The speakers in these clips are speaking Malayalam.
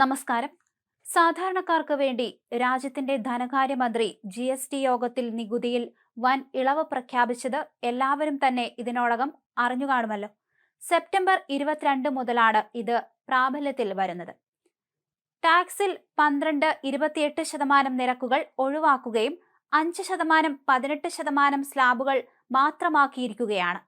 നമസ്കാരം. സാധാരണക്കാർക്ക് വേണ്ടി രാജ്യത്തിന്റെ ധനകാര്യമന്ത്രി ജി എസ് ടി യോഗത്തിൽ നികുതിയിൽ വൻ ഇളവ് പ്രഖ്യാപിച്ചത് എല്ലാവരും തന്നെ ഇതിനോടകം അറിഞ്ഞു കാണുമല്ലോ സെപ്റ്റംബർ ഇരുപത്തിരണ്ട് മുതലാണ് ഇത് പ്രാബല്യത്തിൽ വരുന്നത്. ടാക്സിൽ പന്ത്രണ്ട് ഇരുപത്തിയെട്ട് ശതമാനം നിരക്കുകൾ ഒഴിവാക്കുകയും അഞ്ച് ശതമാനം പതിനെട്ട് ശതമാനം സ്ലാബുകൾ മാത്രമാക്കിയിരിക്കുകയാണ്.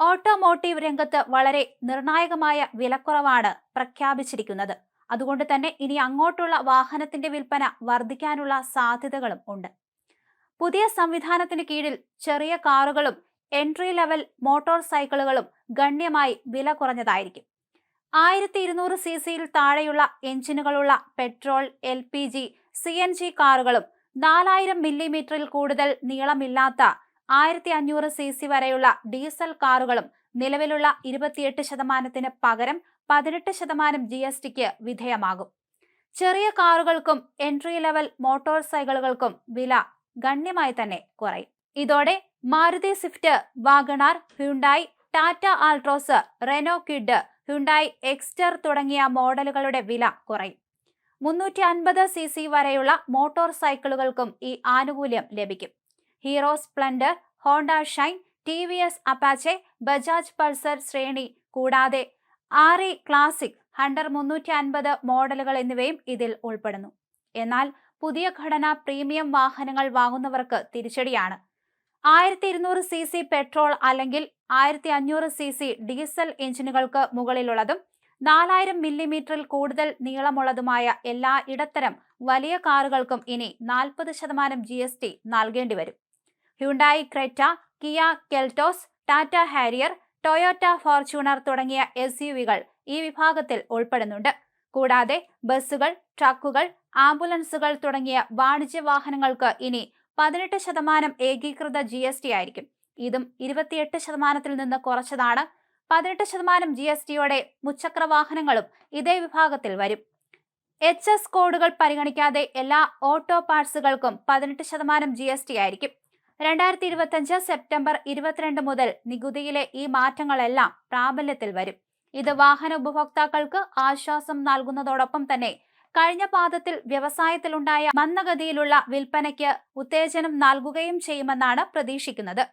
ഓട്ടോമോട്ടീവ് രംഗത്ത് വളരെ നിർണായകമായ വിലക്കുറവാണ് പ്രഖ്യാപിച്ചിരിക്കുന്നത്. അതുകൊണ്ട് തന്നെ ഇനി അങ്ങോട്ടുള്ള വാഹനത്തിന്റെ വിൽപ്പന വർദ്ധിക്കാനുള്ള സാധ്യതകളും ഉണ്ട്. പുതിയ സംവിധാനത്തിന് കീഴിൽ ചെറിയ കാറുകളും എൻട്രി ലെവൽ മോട്ടോർ സൈക്കിളുകളും ഗണ്യമായി വില കുറഞ്ഞതായിരിക്കും. ആയിരത്തി ഇരുന്നൂറ് സി സിയിൽ താഴെയുള്ള എഞ്ചിനുകളുള്ള petrol L P G C N G കാറുകളും നാലായിരം മില്ലിമീറ്ററിൽ കൂടുതൽ നീളമില്ലാത്ത ആയിരത്തി അഞ്ഞൂറ് സി സി വരെയുള്ള ഡീസൽ കാറുകളും നിലവിലുള്ള ഇരുപത്തിയെട്ട് ശതമാനത്തിന് പകരം പതിനെട്ട് ശതമാനം ജി എസ് ടിക്ക് വിധേയമാകും. ചെറിയ കാറുകൾക്കും എൻട്രി ലെവൽ മോട്ടോർ സൈക്കിളുകൾക്കും വില ഗണ്യമായി തന്നെ കുറയും. ഇതോടെ Maruti Swift Wagon R Hyundai Tata Altroz Renault Kwid Hyundai Exter തുടങ്ങിയ മോഡലുകളുടെ വില കുറയും. മുന്നൂറ്റി അൻപത് സി സി വരെയുള്ള മോട്ടോർ സൈക്കിളുകൾക്കും ഈ ആനുകൂല്യം ലഭിക്കും. Hero Splendor Honda Shine T V S Apache Bajaj Pulsar ശ്രേണി. കൂടാതെ ആർ ഇ ക്ലാസിക് ഹണ്ടർ മുന്നൂറ്റി അൻപത് മോഡലുകൾ എന്നിവയും ഇതിൽ ഉൾപ്പെടുന്നു. എന്നാൽ പുതിയ ഘടന പ്രീമിയം വാഹനങ്ങൾ വാങ്ങുന്നവർക്ക് തിരിച്ചടിയാണ്. ആയിരത്തി ഇരുന്നൂറ് സി സി പെട്രോൾ അല്ലെങ്കിൽ ആയിരത്തി അഞ്ഞൂറ് സി സി ഡീസൽ എഞ്ചിനുകൾക്ക് മുകളിലുള്ളതും നാലായിരം മില്ലിമീറ്ററിൽ കൂടുതൽ നീളമുള്ളതുമായ എല്ലാ ഇടത്തരം വലിയ കാറുകൾക്കും ഇനി നാൽപ്പത് ശതമാനം ജി എസ് ടി നൽകേണ്ടി വരും Hyundai Creta Kia Seltos Tata Harrier Toyota Fortuner തുടങ്ങിയ എസ് ഈ വിഭാഗത്തിൽ ഉൾപ്പെടുന്നുണ്ട്. കൂടാതെ ബസ്സുകൾ ട്രക്കുകൾ ആംബുലൻസുകൾ തുടങ്ങിയ വാണിജ്യ വാഹനങ്ങൾക്ക് ഇനി പതിനെട്ട് ശതമാനം ഏകീകൃത ജി എസ് ടി ആയിരിക്കും. ഇതും ഇരുപത്തിയെട്ട് ശതമാനത്തിൽ നിന്ന് കുറച്ചതാണ്. പതിനെട്ട് ശതമാനം ജി എസ് ടിയോടെ മുച്ചക്ര വാഹനങ്ങളും ഇതേ വിഭാഗത്തിൽ വരും. എച്ച് എസ് കോഡുകൾ പരിഗണിക്കാതെ എല്ലാ ഓട്ടോ പാർട്സുകൾക്കും പതിനെട്ട് ശതമാനം ജി എസ് ടി ആയിരിക്കും. രണ്ടായിരത്തി ഇരുപത്തിയഞ്ച് സെപ്റ്റംബർ ഇരുപത്തിരണ്ട് മുതൽ നികുതിയിലെ ഈ മാറ്റങ്ങളെല്ലാം പ്രാബല്യത്തിൽ വരും. ഇത് വാഹന ഉപഭോക്താക്കൾക്ക് ആശ്വാസം നൽകുന്നതോടൊപ്പം തന്നെ കഴിഞ്ഞ പാദത്തിൽ വ്യവസായത്തിലുണ്ടായ മന്ദഗതിയിലുള്ള വിൽപ്പനയ്ക്ക് ഉത്തേജനം നൽകുകയും ചെയ്യുമെന്നാണ് പ്രതീക്ഷിക്കുന്നത്.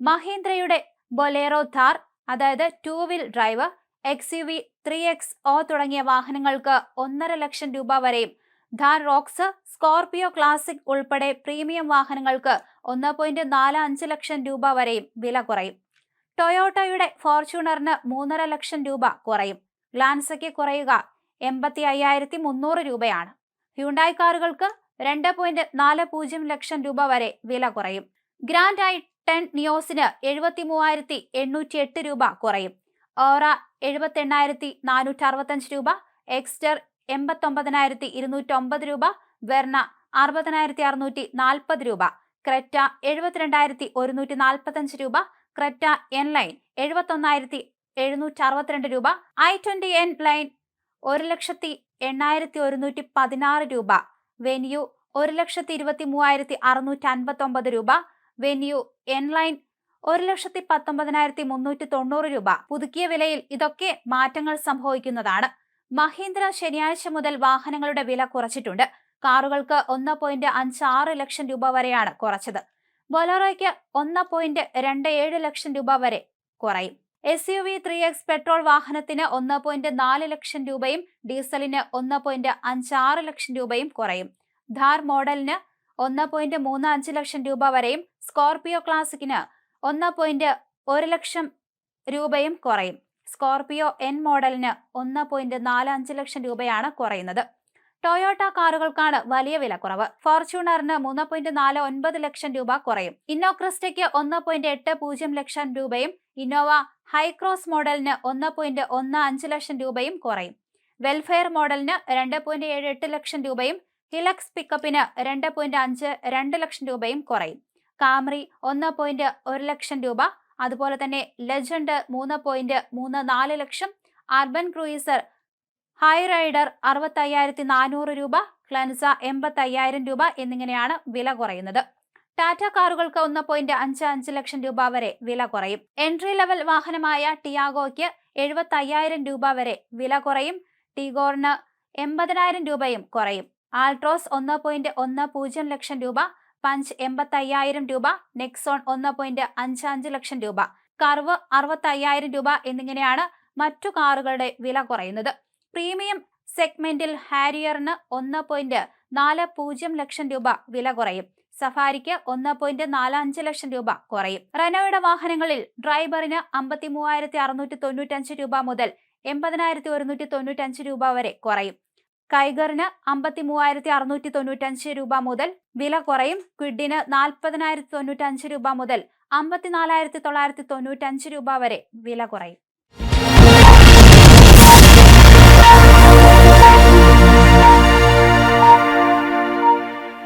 മഹീന്ദ്രയുടെ ബൊലേറോ ഥാർ അതായത് two wheel drive X U V three X O തുടങ്ങിയ വാഹനങ്ങൾക്ക് ഒന്നര ലക്ഷം രൂപ വരെയും ധാർ റോക്സ് സ്കോർപിയോ ക്ലാസിക് ഉൾപ്പെടെ പ്രീമിയം വാഹനങ്ങൾക്ക് ഒന്ന് പോയിന്റ് നാല് അഞ്ച് ലക്ഷം രൂപ വരെയും വില കുറയും. ടൊയോട്ടയുടെ ഫോർച്യൂണറിന് മൂന്നര ലക്ഷം രൂപ കുറയും. ഗ്ലാൻസയ്ക്ക് കുറയുക എൺപത്തി അയ്യായിരത്തി മുന്നൂറ് രൂപയാണ്. ഹ്യുണ്ടായി കാറുകൾക്ക് രണ്ട് പോയിന്റ് നാല് പൂജ്യം ലക്ഷം രൂപ വരെ വില കുറയും. ഗ്രാൻഡ് ഐ ടെൻ നിയോസിന് എഴുപത്തി മൂവായിരത്തി എണ്ണൂറ്റി എട്ട് രൂപ കുറയും. ഓറ എഴുപത്തി എണ്ണായിരത്തി നാനൂറ്റി അറുപത്തഞ്ച് രൂപ എക്സ്റ്റർ എൺപത്തൊമ്പതിനായിരത്തി ഇരുന്നൂറ്റി ഒമ്പത് രൂപ വെർണ അറുപതിനായിരത്തി അറുന്നൂറ്റി നാൽപ്പത് രൂപ ക്രെറ്റ എഴുപത്തിരണ്ടായിരത്തി ഒരുന്നൂറ്റി നാൽപ്പത്തഞ്ച് രൂപ ക്രെറ്റ എൻ ലൈൻ എഴുപത്തൊന്നായിരത്തി എഴുന്നൂറ്റി അറുപത്തിരണ്ട് രൂപ ഐ ട്വന്റി എൻ ലൈൻ ഒരു ലക്ഷത്തി എണ്ണായിരത്തി ഒരുന്നൂറ്റി പതിനാറ് രൂപ വെന്യു ഒരു ലക്ഷത്തി ഇരുപത്തി മൂവായിരത്തി അറുന്നൂറ്റി അൻപത്തി ഒമ്പത് രൂപ വെന്യു എൻ ലൈൻ ഒരു ലക്ഷത്തി പത്തൊമ്പതിനായിരത്തി മുന്നൂറ്റി തൊണ്ണൂറ് രൂപ. പുതുക്കിയ വിലയിൽ ഇതൊക്കെ മാറ്റങ്ങൾ സംഭവിക്കുന്നതാണ്. മഹീന്ദ്ര ശനിയാഴ്ച മുതൽ വാഹനങ്ങളുടെ വില കുറച്ചിട്ടുണ്ട്. കാറുകൾക്ക് ഒന്ന് പോയിന്റ് അഞ്ച് ആറ് ലക്ഷം രൂപ വരെയാണ് കുറച്ചത്. ബൊലോറോയ്ക്ക് ഒന്ന് പോയിന്റ് രണ്ട് ഏഴ് ലക്ഷം രൂപ വരെ കുറയും. S U V three X petrol വാഹനത്തിന് ഒന്ന് പോയിന്റ് നാല് ലക്ഷം രൂപയും ഡീസലിന് ഒന്ന് പോയിന്റ് അഞ്ച് ആറ് ലക്ഷം രൂപയും കുറയും. ധാർ മോഡലിന് ഒന്ന് പോയിന്റ് മൂന്ന് അഞ്ച് ലക്ഷം രൂപ വരെയും സ്കോർപിയോ ക്ലാസിക്കിന് ഒന്ന് പോയിന്റ് ഒരു ലക്ഷം രൂപയും കുറയും. സ്കോർപിയോ എൻ മോഡലിന് ഒന്ന് പോയിന്റ് നാല് അഞ്ച് ലക്ഷം രൂപയാണ് കുറയുന്നത്. ടൊയോട്ട കാറുകൾക്കാണ് വലിയ വിലക്കുറവ്. കുറവ് ഫോർച്യൂണറിന് മൂന്ന് പോയിന്റ് നാല് ഒൻപത് ലക്ഷം രൂപ കുറയും. ഇന്നോക്രിസ്റ്റയ്ക്ക് ഒന്ന് പോയിന്റ് എട്ട് പൂജ്യം ലക്ഷം രൂപയും ഇന്നോവ ഹൈക്രോസ് മോഡലിന് ഒന്ന് പോയിന്റ് ഒന്ന് അഞ്ച് ലക്ഷം രൂപയും കുറയും. വെൽഫെയർ മോഡലിന് രണ്ട് പോയിന്റ് ഏഴ് എട്ട് ലക്ഷം രൂപയും ഹിലക്സ് പിക്കപ്പിന് രണ്ട് പോയിന്റ് അഞ്ച് രണ്ട് ലക്ഷം രൂപയും കുറയും. കാമറി ഒന്ന് പോയിന്റ് ഒരു ലക്ഷം രൂപ അതുപോലെ തന്നെ ലെജൻഡ് മൂന്ന് പോയിന്റ് മൂന്ന് നാല് ലക്ഷം അർബൻ ക്രൂയിസർ ഹൈ റൈഡർ അറുപത്തി അയ്യായിരത്തി നാനൂറ് രൂപ ക്ലൻസ എൺപത്തി അയ്യായിരം രൂപ എന്നിങ്ങനെയാണ് വില കുറയുന്നത്. ടാറ്റ കാറുകൾക്ക് ഒന്ന് പോയിന്റ് അഞ്ച് അഞ്ച് ലക്ഷം രൂപ വരെ വില കുറയും. എൻട്രി ലെവൽ വാഹനമായ ടിയാഗോയ്ക്ക് എഴുപത്തി അയ്യായിരം രൂപ വരെ വില കുറയും. ടിഗോറിന് എൺപതിനായിരം രൂപയും കുറയും. ആൾട്രോസ് ഒന്ന് പോയിന്റ് ഒന്ന് പൂജ്യം ലക്ഷം രൂപ പഞ്ച് എൺപത്തയ്യായിരം രൂപ നെക്സോൺ ഒന്ന് പോയിന്റ് അഞ്ച് അഞ്ച് ലക്ഷം രൂപ കർവ് അറുപത്തയ്യായിരം രൂപ എന്നിങ്ങനെയാണ് മറ്റു കാറുകളുടെ വില കുറയുന്നത്. പ്രീമിയം സെഗ്മെന്റിൽ ഹാരിയറിന് ഒന്ന് പോയിന്റ് നാല് പൂജ്യം ലക്ഷം രൂപ വില കുറയും. സഫാരിക്ക് ഒന്ന് പോയിന്റ് നാല് അഞ്ച് ലക്ഷം രൂപ കുറയും. റെനോയുടെ വാഹനങ്ങളിൽ ഡ്രൈവറിന് അമ്പത്തി മൂവായിരത്തി അറുന്നൂറ്റി തൊണ്ണൂറ്റഞ്ച് രൂപ മുതൽ എൺപതിനായിരത്തി ഒരുന്നൂറ്റി തൊണ്ണൂറ്റഞ്ച് രൂപ വരെ കുറയും. കൈഗറിന് അമ്പത്തി മൂവായിരത്തി അറുന്നൂറ്റി തൊണ്ണൂറ്റഞ്ച് രൂപ മുതൽ വില കുറയും. ക്വിഡിന് നാൽപ്പതിനായിരത്തി തൊണ്ണൂറ്റഞ്ച് രൂപ മുതൽ അമ്പത്തിനാലായിരത്തി തൊള്ളായിരത്തി തൊണ്ണൂറ്റഞ്ച് രൂപ വരെ വില കുറയും.